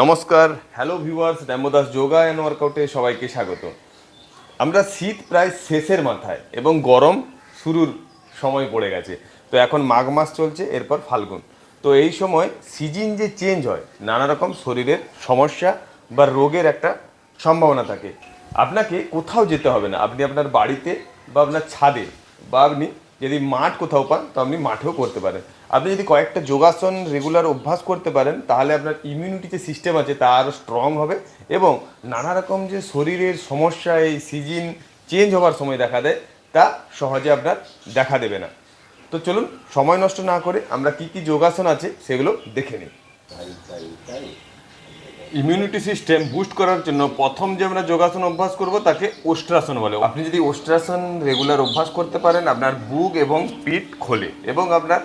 নমস্কার। Hello viewers Das yoga and ওয়ার্কআউটে সবাইকে স্বাগত। আমরা শীত প্রায় শেষের মাথায় এবং গরম শুরুর সময় পড়ে গেছে। তো এখন মাঘ মাস চলছে, এরপর ফাল্গুন। তো এই সময় সিজন যে চেঞ্জ হয়, নানা রকম শরীরের সমস্যা বা রোগের একটা সম্ভাবনা থাকে। আপনাকে কোথাও যেতে হবে না। আপনি আপনার বাড়িতে বা আপনার ছাদে বা আপনি যদি মাঠ কোথাও পান, তো আপনি মাঠেও করতে পারেন। আপনি যদি কয়েকটা যোগাসন রেগুলার অভ্যাস করতে পারেন, তাহলে আপনার ইমিউনিটি যে সিস্টেম আছে, তা আরও স্ট্রং হবে এবং নানা রকম যে শরীরের সমস্যা, এই সিজন চেঞ্জ হওয়ার সময় দেখা দেয়, তা সহজে আপনার দেখা দেবে না। তো চলুন, সময় নষ্ট না করে আমরা কি কি যোগাসন আছে, সেগুলো দেখে নিই। ইমিউনিটি সিস্টেম বুস্ট করার জন্য প্রথম যে আমরা যোগাসন অভ্যাস করব তাকে ওস্ট্রাসন বলে। আপনি যদি ওস্ট্রাসন রেগুলার অভ্যাস করতে পারেন, আপনার বুক এবং পিঠ খোলে এবং আপনার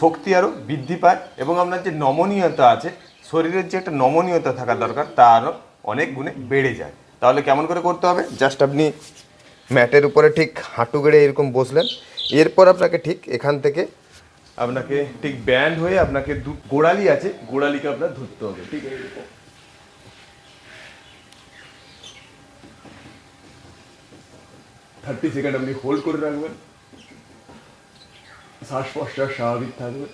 শক্তি আরও বৃদ্ধি পায় এবং আপনার যে নমনীয়তা আছে, শরীরের যে একটা নমনীয়তা থাকা দরকার, তা আরও অনেক গুণে বেড়ে যায়। তাহলে কেমন করে করতে হবে? জাস্ট আপনি ম্যাটের উপরে ঠিক হাঁটু গেড়ে এরকম বসলেন। এরপর আপনাকে ঠিক এখান থেকে আপনাকে ঠিক ব্যান্ড হয়ে আপনাকে দু গোড়ালি আছে, গোড়ালিকে আপনার ধরতে হবে, ঠিক? থার্টি সেকেন্ড আপনি হোল্ড করে রাখবেন। শ্বাস প্রশ্বাস স্বাভাবিক থাকবে।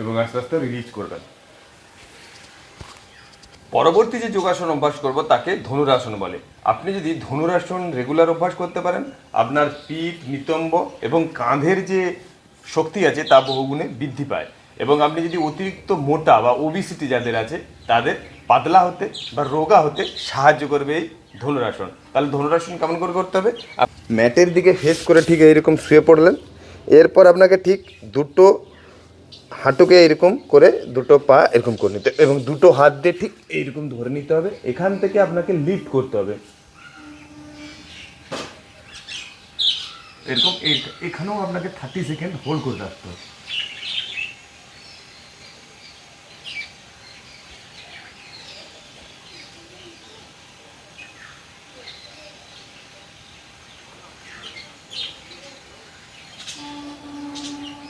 এবং আস্তে আস্তে রিলিজ করবেন পরবর্তী যে যোগাসন অভ্যাস করব, তাকে ধনুরাসন বলে। আপনি যদি ধনুরাসন রেগুলার অভ্যাস করতে পারেন, আপনার পিঠ, নিতম্ব এবং কাঁধের যে শক্তি আছে, তা বহুগুণে বৃদ্ধি পায়। এবং আপনি যদি অতিরিক্ত মোটা বা ওবিসিটি যাদের আছে তাদের পাতলা হতে বা রোগা হতে সাহায্য করবে এই ধনুরাসন। তাহলে ধনুরাসন কেমন করে করতে হবে? ম্যাটের দিকে ফেস করে ঠিক এইরকম শুয়ে পড়লেন। এরপর আপনাকে ঠিক দুটো হাঁটুকে এরকম করে দুটো পা এরকম করে নিতে হবে এবং দুটো হাত দিয়ে ঠিক এইরকম ধরে নিতে হবে। এখান থেকে আপনাকে লিফট করতে হবে। এরকম এখানেও আপনাকে থার্টি সেকেন্ড হোল্ড করে রাখতে হবে।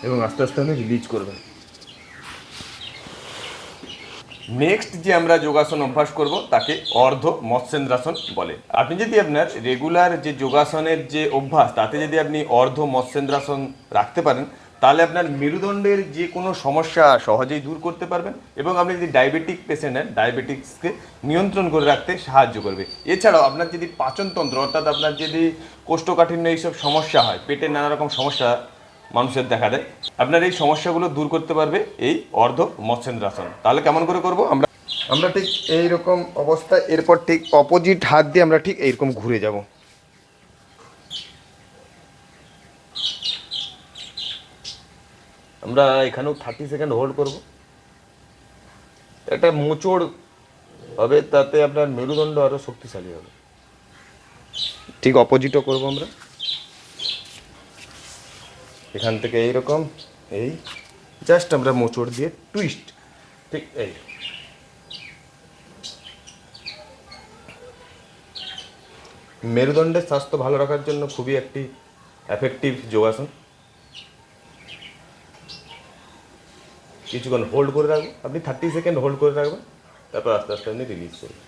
এবং আস্তে আস্তে আপনি রিলিজ করবেন। নেক্সট যে আমরা যোগাসন অভ্যাস করব, তাকে অর্ধ মৎস্যেন্দ্রাসন বলে। আপনি যদি আপনার রেগুলার যে যোগাসনের যে অভ্যাস, তাতে যদি আপনি অর্ধ মৎস্যেন্দ্রাসন রাখতে পারেন, তাহলে আপনার মেরুদণ্ডের যে কোনো সমস্যা সহজেই দূর করতে পারবেন এবং আপনি যদি ডায়াবেটিক পেশেন্ট হন ডায়াবেটিক্সকে নিয়ন্ত্রণ করে রাখতে সাহায্য করবে। এছাড়াও আপনার যদি পাচনতন্ত্র, অর্থাৎ আপনার যদি কোষ্ঠকাঠিন্য এইসব সমস্যা হয়, পেটের নানা রকম সমস্যা মানুষের দেখা দেয়। আপনার এই সমস্যাগুলো দূর করতে পারবে এই অর্ধ মৎস্যেন্দ্রাসন। তাহলে কেমন করে করব? আমরা আমরা ঠিক এই রকম অবস্থা এরপর ঠিক অপোজিট হাত দিয়ে আমরা ঠিক এইরকম ঘুরে যাব। আমরা এখানেও থার্টি সেকেন্ড হোল্ড করব। একটা মোচড় হবে তাতে আপনার মেরুদণ্ড আরও শক্তিশালী হবে। ঠিক অপোজিটও করব আমরা। এখান থেকে এইরকম, এই জাস্ট আমরা মোচড় দিয়ে টুইস্ট ঠিক এই। মেরুদণ্ডের স্বাস্থ্য ভালো রাখার জন্য খুবই একটি এফেক্টিভ যোগাসন। কিছুক্ষণ হোল্ড করে রাখবেন। আপনি থার্টি সেকেন্ড হোল্ড করে রাখবেন, তারপর আস্তে আস্তে আপনি রিলিজ করবেন।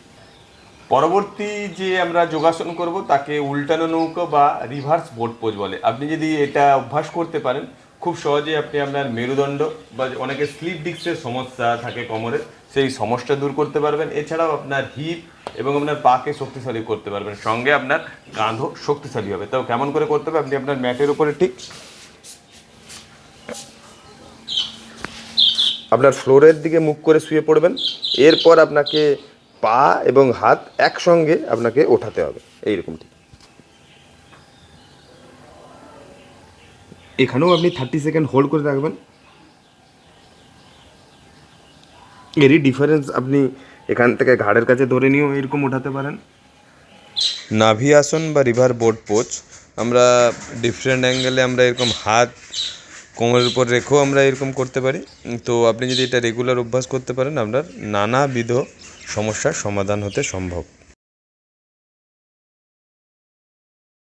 পরবর্তী যে আমরা যোগাসন করব, তাকে উল্টানো নৌকো বা রিভার্স বোট পোজ বলে। আপনি যদি এটা অভ্যাস করতে পারেন, খুব সহজে আপনি আপনার মেরুদণ্ড বা অনেকে স্লিপ ডিস্কের সমস্যা থাকে কোমরে, সেই সমস্যা দূর করতে পারবেন। এছাড়াও আপনার হিপ এবং আপনার পাকে শক্তিশালী করতে পারবেন। সঙ্গে আপনার কাঁধও শক্তিশালী হবে। তাও কেমন করে করতে হবে? আপনি আপনার ম্যাটের উপরে ঠিক আপনার ফ্লোরের দিকে মুখ করে শুয়ে পড়বেন। এরপর আপনাকে পা এবং হাত একসঙ্গে আপনাকে ওঠাতে হবে এইরকম ঠিক এখানেও আপনি থার্টি সেকেন্ড হোল্ড করে রাখবেন। এরই ডিফারেন্স আপনি এখান থেকে ঘাড়ের কাছে ধরে নিয়েও এরকম ওঠাতে পারেন। নাভি আসন বা রিভার বোর্ড পোচ আমরা ডিফারেন্ট অ্যাঙ্গেলে আমরা এরকম হাত কোমরের উপর রেখেও আমরা এরকম করতে পারি। তো আপনি যদি এটা রেগুলার অভ্যাস করতে পারেন আপনার নানাবিধ সমস্যার সমাধান হতে সম্ভব।